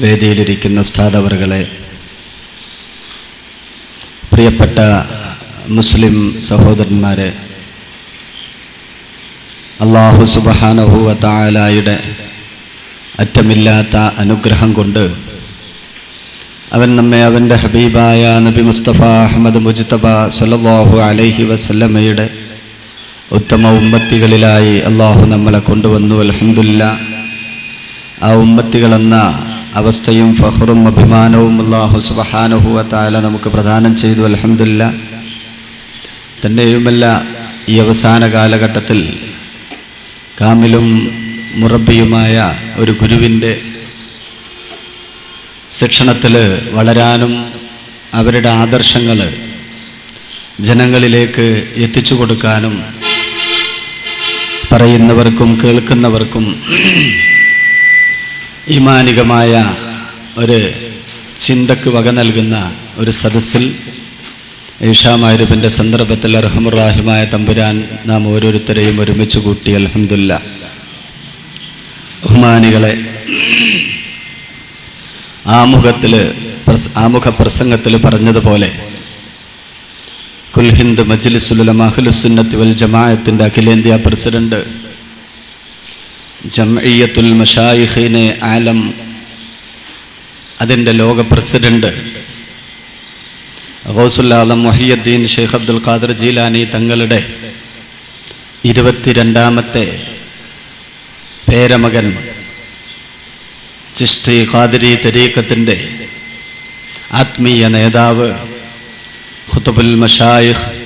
വേദിയിലിരിക്കുന്ന സ്ഥാതവറുകളെ പ്രിയപ്പെട്ട മുസ്ലിം സഹോദരന്മാരെ അള്ളാഹു സുബഹാനഹുവ താലായുടെ അറ്റമില്ലാത്ത അനുഗ്രഹം കൊണ്ട് അവൻ നമ്മെ അവന്റെ ഹബീബായ നബി മുസ്തഫ അഹമ്മദ് മുജ്തബ സല്ലല്ലാഹു അലൈഹി വസല്ലമയുടെ ഉത്തമ ഉമ്മത്തികളിലായി അള്ളാഹു നമ്മളെ കൊണ്ടുവന്നു. അൽഹംദുലില്ലാ ആ ഉമ്മത്തികളെന്ന അവസ്ഥയും ഫഹറും അഭിമാനവും അള്ളാഹു സുബഹാനുഹുവത്തായ നമുക്ക് പ്രദാനം ചെയ്തു അലഹമില്ല തന്നെയുമല്ല ഈ അവസാന കാലഘട്ടത്തിൽ കാമിലും മുറബിയുമായ ഒരു ഗുരുവിന്റെ ശിക്ഷണത്തിൽ വളരാനും അവരുടെ ആദർശങ്ങൾ ജനങ്ങളിലേക്ക് എത്തിച്ചു കൊടുക്കാനും പറയുന്നവർക്കും കേൾക്കുന്നവർക്കും ഈമാനികമായ ഒരു ചിന്തക്ക് വക നൽകുന്ന ഒരു സദസ്സിൽ ഈഷാമാരുവിന്റെ സന്ദർഭത്തിൽ അർഹമുറാഹിമായ തമ്പുരാൻ നാം ഓരോരുത്തരെയും ഒരുമിച്ച് കൂട്ടി അലഹമില്ല ബഹുമാനികളെ ആമുഖത്തിൽ ആമുഖ പ്രസംഗത്തിൽ പറഞ്ഞതുപോലെ കുൽഹിന്ദ് മജ്ലിസുല അഹ്ലുസുന്നത്തി വൽ ജമാഅത്തിന്റെ അഖിലേന്ത്യാ പ്രസിഡന്റ് ജംഇയ്യത്തുൽ മഷായിഖിനെ ആലം. അതിന്റെ ലോക president ഗൗസുല്ലാലം Mohiuddin Sheikh Abdul Qadir Jilani തങ്ങളുടെ ഇരുപത്തിരണ്ടാമത്തെ പേരമകൻ ചിഷ്തി ഖാദിരി തരീക്കത്തിന്റെ ആത്മീയ നേതാവ് ഖുത്തുബുൽ മഷായിഖ്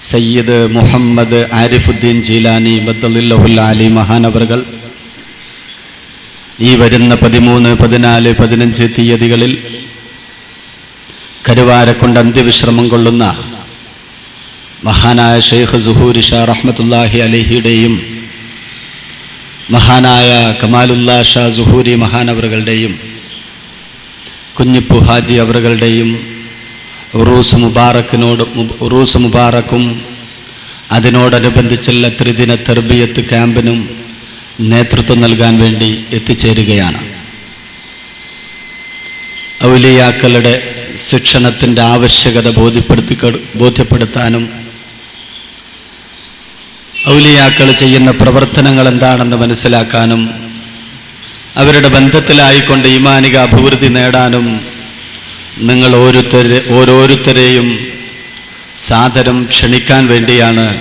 സയ്യിദ് മുഹമ്മദ് ആരിഫുദ്ദീൻ ജീലാനി അലി മഹാനവറുകൾ. ഈ വരുന്ന പതിമൂന്ന് പതിനാല് പതിനഞ്ച് തീയതികളിൽ കരുവാരക്കൊണ്ട് അന്ത്യവിശ്രമം കൊള്ളുന്ന മഹാനായ ഷെയ്ഖ് സുഹൂർ ഷാ റഹ്മത്തുല്ലാഹി അലഹിയുടെയും മഹാനായ കമാലുല്ലാ ഷാ സുഹൂരി മഹാനവറുകളുടെയും കുഞ്ഞിപ്പു ഹാജി അവറുകളുടെയും ഉറൂസ് മുബാറക്കിനോട് ഉറൂസ് മുബാറക്കും അതിനോടനുബന്ധിച്ചുള്ള ത്രിദിന തെർബിയത്ത് ക്യാമ്പിനും നേതൃത്വം നൽകാൻ വേണ്ടി എത്തിച്ചേരുകയാണ്. ഔലിയാക്കളുടെ ശിക്ഷണത്തിന്റെ ആവശ്യകത ബോധ്യപ്പെടുത്തി ബോധ്യപ്പെടുത്താനും ഔലിയാക്കൾ ചെയ്യുന്ന പ്രവർത്തനങ്ങൾ എന്താണെന്ന് മനസ്സിലാക്കാനും അവരുടെ ബന്ധത്തിലായിക്കൊണ്ട് ഈമാനിക അഭിവൃദ്ധി നേടാനും നിങ്ങൾ ഓരോരുത്തരെ ഓരോരുത്തരെയും സാദരം ക്ഷണിക്കാൻ വേണ്ടിയാണ്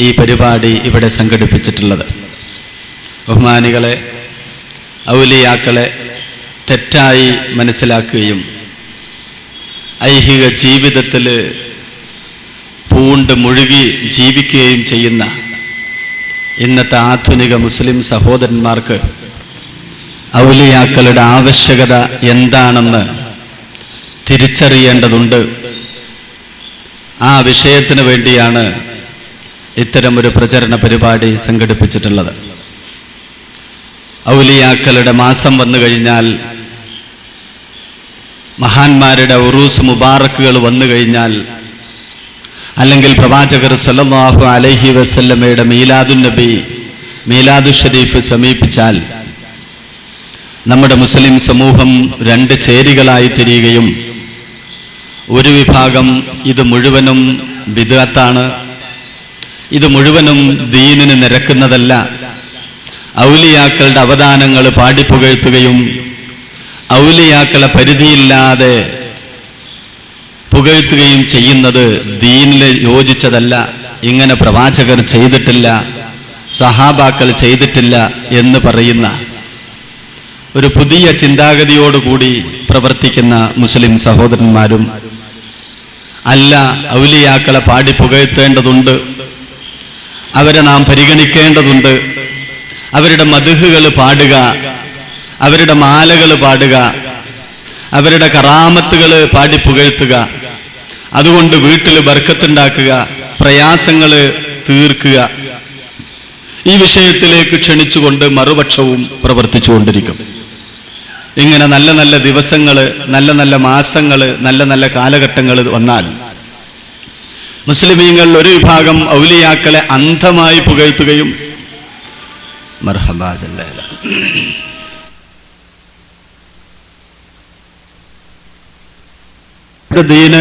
ഈ പരിപാടി ഇവിടെ സംഘടിപ്പിച്ചിട്ടുള്ളത്. ബഹുമാനികളെ ഔലിയാക്കളെ തെറ്റായി മനസ്സിലാക്കുകയും ഐഹിക ജീവിതത്തിൽ പൂണ്ട് മുഴുകി ജീവിക്കുകയും ചെയ്യുന്ന ഇന്നത്തെ ആധുനിക മുസ്ലിം സഹോദരന്മാർക്ക് ഔലിയാക്കളുടെ ആവശ്യകത എന്താണെന്ന് തിരിച്ചറിയേണ്ടതുണ്ട്. ആ വിഷയത്തിന് വേണ്ടിയാണ് ഇത്തരമൊരു പ്രചരണ പരിപാടി സംഘടിപ്പിച്ചിട്ടുള്ളത്. ഔലിയാക്കളുടെ മാസം വന്നു കഴിഞ്ഞാൽ മഹാന്മാരുടെ ഉറൂസ് മുബാറക്കുകൾ വന്നു കഴിഞ്ഞാൽ അല്ലെങ്കിൽ പ്രവാചകർ സല്ലല്ലാഹു അലഹി വസല്ലമയുടെ മീലാദുൻ നബി മീലാദു ഷരീഫ് സമീപിച്ചാൽ നമ്മുടെ മുസ്ലിം സമൂഹം രണ്ട് ചേരികളായി തിരിയുകയും ഒരു വിഭാഗം ഇത് മുഴുവനും ബിദാത്താണ് ഇത് മുഴുവനും ദീനിന് നിരക്കുന്നതല്ല. ഔലിയാക്കളുടെ അവദാനങ്ങൾ പാടിപ്പുകഴ്ത്തുകയും ഔലിയാക്കളെ പരിധിയില്ലാതെ പുകഴ്ത്തുകയും ചെയ്യുന്നത് ദീനിൽ യോജിച്ചതല്ല. ഇങ്ങനെ പ്രവാചകർ ചെയ്തിട്ടില്ല സഹാബാക്കൾ ചെയ്തിട്ടില്ല എന്ന് പറയുന്ന ഒരു പുതിയ ചിന്താഗതിയോടുകൂടി പ്രവർത്തിക്കുന്ന മുസ്ലിം സഹോദരന്മാരും അല്ല ഔലിയാക്കളെ പാടി പുകഴ്ത്തേണ്ടതുണ്ട്. അവരെ നാം പരിഗണിക്കേണ്ടതുണ്ട്. അവരുടെ മധുഹുകൾ പാടുക. അവരുടെ മാലകൾ പാടുക. അവരുടെ കറാമത്തുകൾ പാടി പുകഴ്ത്തുക. അതുകൊണ്ട് വീട്ടിൽ ബർക്കത്തുണ്ടാക്കുക. പ്രയാസങ്ങൾ തീർക്കുക. ഈ വിഷയത്തിലേക്ക് ക്ഷണിച്ചുകൊണ്ട് മറുപക്ഷവും പ്രവർത്തിച്ചുകൊണ്ടിരിക്കും. ഇങ്ങനെ നല്ല നല്ല ദിവസങ്ങൾ നല്ല നല്ല മാസങ്ങൾ നല്ല നല്ല കാലഘട്ടങ്ങൾ വന്നാൽ മുസ്ലിമീങ്ങളിൽ ഒരു വിഭാഗം ഔലിയാക്കളെ അന്ധമായി പുകഴ്ത്തുകയും മർഹബാദല്ല ദീന്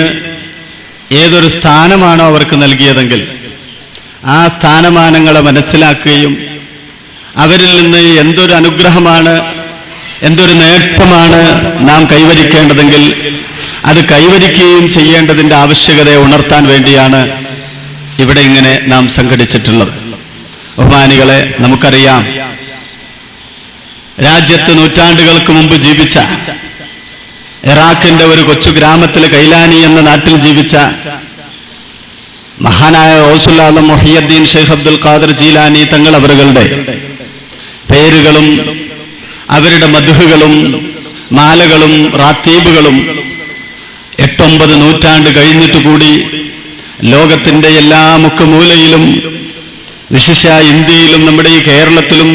ഏതൊരു സ്ഥാനമാണോ അവർക്ക് നൽകിയതെങ്കിൽ ആ സ്ഥാനമാനങ്ങളെ മനസ്സിലാക്കുകയും അവരിൽ നിന്ന് എന്തൊരു അനുഗ്രഹമാണ് എന്തൊരു നേട്ടമാണ് നാം കൈവരിക്കേണ്ടതെങ്കിൽ അത് കൈവരിക്കുകയും ചെയ്യേണ്ടതിന്റെ ആവശ്യകതയെ ഉണർത്താൻ വേണ്ടിയാണ് ഇവിടെ ഇങ്ങനെ നാം സംഘടിച്ചിട്ടുള്ളത്. ബഹുമാനികളെ നമുക്കറിയാം രാജ്യത്ത് നൂറ്റാണ്ടുകൾക്ക് മുമ്പ് ജീവിച്ച ഇറാഖിന്റെ ഒരു കൊച്ചു ഗ്രാമത്തിൽ കൈലാനി എന്ന നാട്ടിൽ ജീവിച്ച മഹാനായ ഓസുല്ലാദം മൊഹിയദ്ദീൻ ഷെയ്ഖ് അബ്ദുൽ ഖാദർ ജീലാനി തങ്ങൾ അവരുടെ പേരുകളും അവരുടെ മധുഹുകളും മാലകളും റാത്തീബുകളും എട്ടൊമ്പത് നൂറ്റാണ്ട് കഴിഞ്ഞിട്ട് കൂടി ലോകത്തിന്റെ എല്ലാ മുക്കുമൂലയിലും വിശിഷ്യ ഇന്ത്യയിലും നമ്മുടെ ഈ കേരളത്തിലും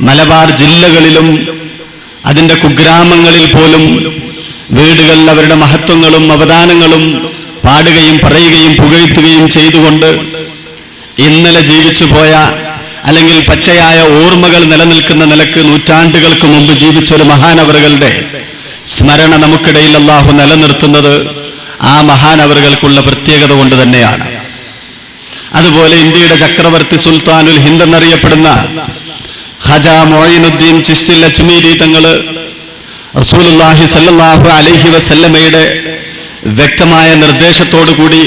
മലബാർ ജില്ലകളിലും അതിന്റെ കുഗ്രാമങ്ങളിൽ പോലും വീടുകളിൽ അവരുടെ മഹത്വങ്ങളും അവദാനങ്ങളും പാടുകയും പറയുകയും പുകഴ്ത്തുകയും ചെയ്തുകൊണ്ട് ഇന്നലെ ജീവിച്ചു പോയ അല്ലെങ്കിൽ പച്ചയായ ഓർമ്മകൾ നിലനിൽക്കുന്ന നിലയ്ക്ക് നൂറ്റാണ്ടുകൾക്ക് മുമ്പ് ജീവിച്ച ഒരു മഹാനവറുകളുടെ സ്മരണ നമുക്കിടയിൽ അള്ളാഹു നിലനിർത്തുന്നത് ആ മഹാനവറുകൾക്കുള്ള പ്രത്യേകത കൊണ്ട് തന്നെയാണ്. അതുപോലെ ഇന്ത്യയുടെ ചക്രവർത്തി സുൽത്താനുൽ ഹിന്ദ് എന്നറിയപ്പെടുന്ന ഹജ മൊയിനുദ്ദീൻ ചിസ്തിൽ അജ്മീരി തങ്ങൾ റസൂലുള്ളാഹി സല്ലാഹു അലഹി വസല്ലമയുടെ വ്യക്തമായ നിർദ്ദേശത്തോടു കൂടി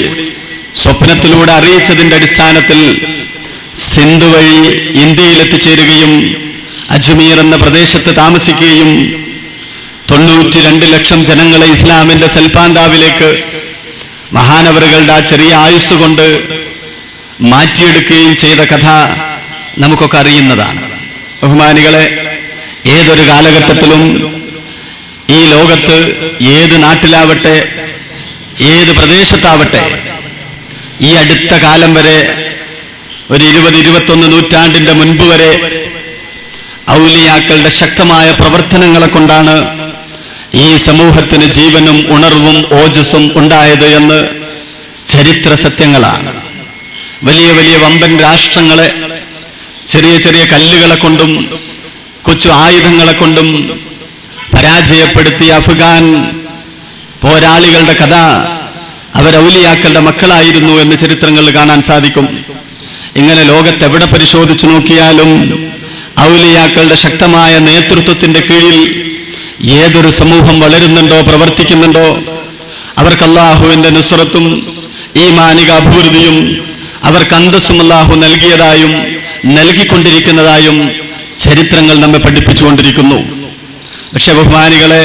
സ്വപ്നത്തിലൂടെ അറിയിച്ചതിന്റെ അടിസ്ഥാനത്തിൽ സിന്ധു വഴി ഇന്ത്യയിലെത്തിച്ചേരുകയും അജ്മീർ എന്ന പ്രദേശത്ത് താമസിക്കുകയും തൊണ്ണൂറ്റി രണ്ട് ലക്ഷം ജനങ്ങളെ ഇസ്ലാമിന്റെ സൽപാന്താവിലേക്ക് മഹാനവറുകളുടെ ആ ചെറിയ ആയുസ് കൊണ്ട് മാറ്റിയെടുക്കുകയും ചെയ്ത കഥ നമുക്കൊക്കെ അറിയുന്നതാണ്. ബഹുമാനികളെ ഏതൊരു കാലഘട്ടത്തിലും ഈ ലോകത്ത് ഏത് നാട്ടിലാവട്ടെ ഏത് പ്രദേശത്താവട്ടെ ഈ അടുത്ത കാലം വരെ ഒരു ഇരുപത് ഇരുപത്തൊന്ന് നൂറ്റാണ്ടിന്റെ മുൻപ് വരെ ഔലിയാക്കളുടെ ശക്തമായ പ്രവർത്തനങ്ങളെ കൊണ്ടാണ് ഈ സമൂഹത്തിന് ജീവനും ഉണർവും ഓജസ്സും ഉണ്ടായത് എന്ന് ചരിത്ര സത്യങ്ങളാണ്. വലിയ വലിയ വമ്പൻ രാഷ്ട്രങ്ങളെ ചെറിയ ചെറിയ കല്ലുകളെ കൊണ്ടും കൊച്ചു ആയുധങ്ങളെ കൊണ്ടും പരാജയപ്പെടുത്തിയ അഫ്ഗാൻ പോരാളികളുടെ കഥ അവരൗലിയാക്കളുടെ മക്കളായിരുന്നു എന്ന് ചരിത്രങ്ങളിൽ കാണാൻ സാധിക്കും. ഇങ്ങനെ ലോകത്ത് എവിടെ പരിശോധിച്ചു നോക്കിയാലും ഔലിയാക്കളുടെ ശക്തമായ നേതൃത്വത്തിന്റെ കീഴിൽ ഏതൊരു സമൂഹം വളരുന്നുണ്ടോ പ്രവർത്തിക്കുന്നുണ്ടോ അവർക്ക് അള്ളാഹുവിന്റെ നുസ്രത്തും ഈ മാനിക അഭിവൃദ്ധിയും അവർക്ക് അന്തസ്സും അള്ളാഹു നൽകിയതായും നൽകിക്കൊണ്ടിരിക്കുന്നതായും ചരിത്രങ്ങൾ നമ്മെ പഠിപ്പിച്ചുകൊണ്ടിരിക്കുന്നു. പക്ഷെ ബഹുമാനികളെ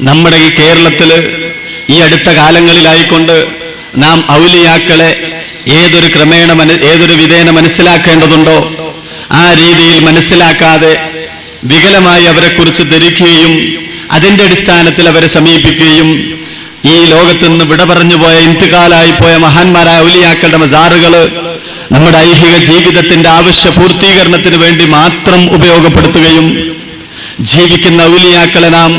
നമ്മുടെ ഈ കേരളത്തിൽ ഈ അടുത്ത കാലങ്ങളിലായിക്കൊണ്ട് നാം ഔലിയാക്കളെ ഏതൊരു ക്രമേണ ഏതൊരു വിധേന മനസ്സിലാക്കേണ്ടതുണ്ടോ? ആ രീതിയിൽ മനസ്സിലാക്കാതെ വികലമായി അവരെക്കുറിച്ച് ധരിക്കുകയും അതിന്റെ അടിസ്ഥാനത്തിൽ അവരെ സമീപിക്കുകയും ഈ ലോകത്ത് നിന്ന് വിട പറഞ്ഞു പോയ ഇന്ത്യകാലായി പോയ മഹാന്മാരായ ഔലിയാക്കളുടെ മസാറുകൾ നമ്മുടെ ഐഹിക ജീവിതത്തിന്റെ ആവശ്യ പൂർത്തീകരണത്തിന് വേണ്ടി മാത്രം ഉപയോഗപ്പെടുത്തുകയും ജീവിക്കുന്ന ഔലിയാക്കളെ നാം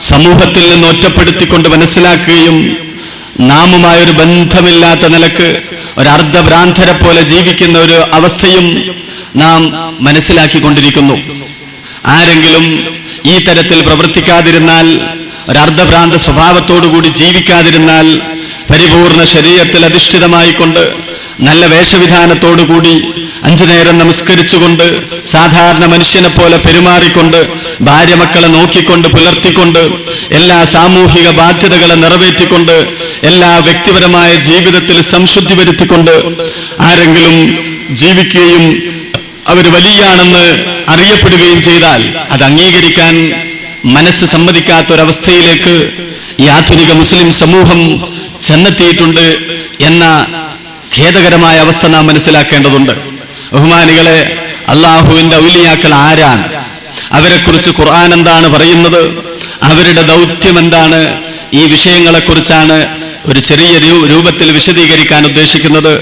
സമൂഹത്തിൽ നിന്ന് ഒറ്റപ്പെടുത്തിക്കൊണ്ട് മനസ്സിലാക്കുകയും നാമുമായൊരു ബന്ധമില്ലാത്ത നിലയ്ക്ക് ഒരു അർദ്ധഭ്രാന്തരെ പോലെ ജീവിക്കുന്ന ഒരു അവസ്ഥയും നാം മനസ്സിലാക്കിക്കൊണ്ടിരിക്കുന്നു. ആരെങ്കിലും ഈ തരത്തിൽ പ്രവർത്തിക്കാതിരുന്നാൽ ഒരർദ്ധഭ്രാന്ത സ്വഭാവത്തോടുകൂടി ജീവിക്കാതിരുന്നാൽ പരിപൂർണ ശരീരത്തിൽ അധിഷ്ഠിതമായിക്കൊണ്ട് നല്ല വേഷവിധാനത്തോടുകൂടി അഞ്ചു നേരം നമസ്കരിച്ചുകൊണ്ട് സാധാരണ മനുഷ്യനെ പോലെ പെരുമാറിക്കൊണ്ട് ഭാര്യ മക്കളെ നോക്കിക്കൊണ്ട് പുലർത്തിക്കൊണ്ട് എല്ലാ സാമൂഹിക ബാധ്യതകളെ നിറവേറ്റിക്കൊണ്ട് എല്ലാ വ്യക്തിപരമായ ജീവിതത്തിൽ സംശുദ്ധി വരുത്തിക്കൊണ്ട് ആരെങ്കിലും ജീവിക്കുകയും അവർ വലിയാണെന്ന് അറിയപ്പെടുകയും ചെയ്താൽ അത് അംഗീകരിക്കാൻ മനസ്സ് സമ്മതിക്കാത്തൊരവസ്ഥയിലേക്ക് ഈ ആധുനിക മുസ്ലിം സമൂഹം ചെന്നെത്തിയിട്ടുണ്ട് എന്ന ഖേദകരമായ അവസ്ഥ നാം മനസ്സിലാക്കേണ്ടതുണ്ട്. ബഹുമാനികളെ അള്ളാഹുവിന്റെ ഔലിയാക്കൾ ആരാണ്? അവരെക്കുറിച്ച് ഖുർആൻ എന്താണ് പറയുന്നത്? അവരുടെ ദൗത്യം എന്താണ്? ഈ വിഷയങ്ങളെക്കുറിച്ചാണ് ഒരു ചെറിയ രൂപത്തിൽ വിശദീകരിക്കാൻ ഉദ്ദേശിക്കുന്നത്.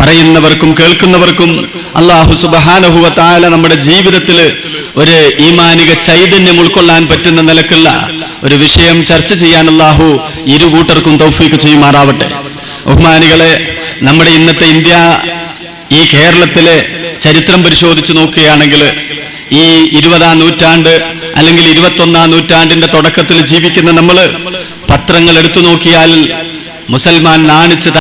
പറയുന്നവർക്കും കേൾക്കുന്നവർക്കും അള്ളാഹു സുബഹാനഹുവ താല നമ്മുടെ ജീവിതത്തിൽ ഒരു ഈമാനിക ചൈതന്യം ഉൾക്കൊള്ളാൻ പറ്റുന്ന നിലക്കുള്ള ഒരു വിഷയം ചർച്ച ചെയ്യാൻ അള്ളാഹു ഇരു കൂട്ടർക്കും തൗഫീക്ക് ചെയ്യുമാറാവട്ടെ. ബഹുമാനികളെ നമ്മുടെ ഇന്നത്തെ ഇന്ത്യ ഈ കേരളത്തിലെ ചരിത്രം പരിശോധിച്ച് നോക്കുകയാണെങ്കിൽ ഈ ഇരുപതാം നൂറ്റാണ്ട് അല്ലെങ്കിൽ ഇരുപത്തൊന്നാം നൂറ്റാണ്ടിന്റെ തുടക്കത്തിൽ ജീവിക്കുന്ന നമ്മൾ പത്രങ്ങൾ എടുത്തു നോക്കിയാൽ മുസൽമാൻ നാണിച്ച്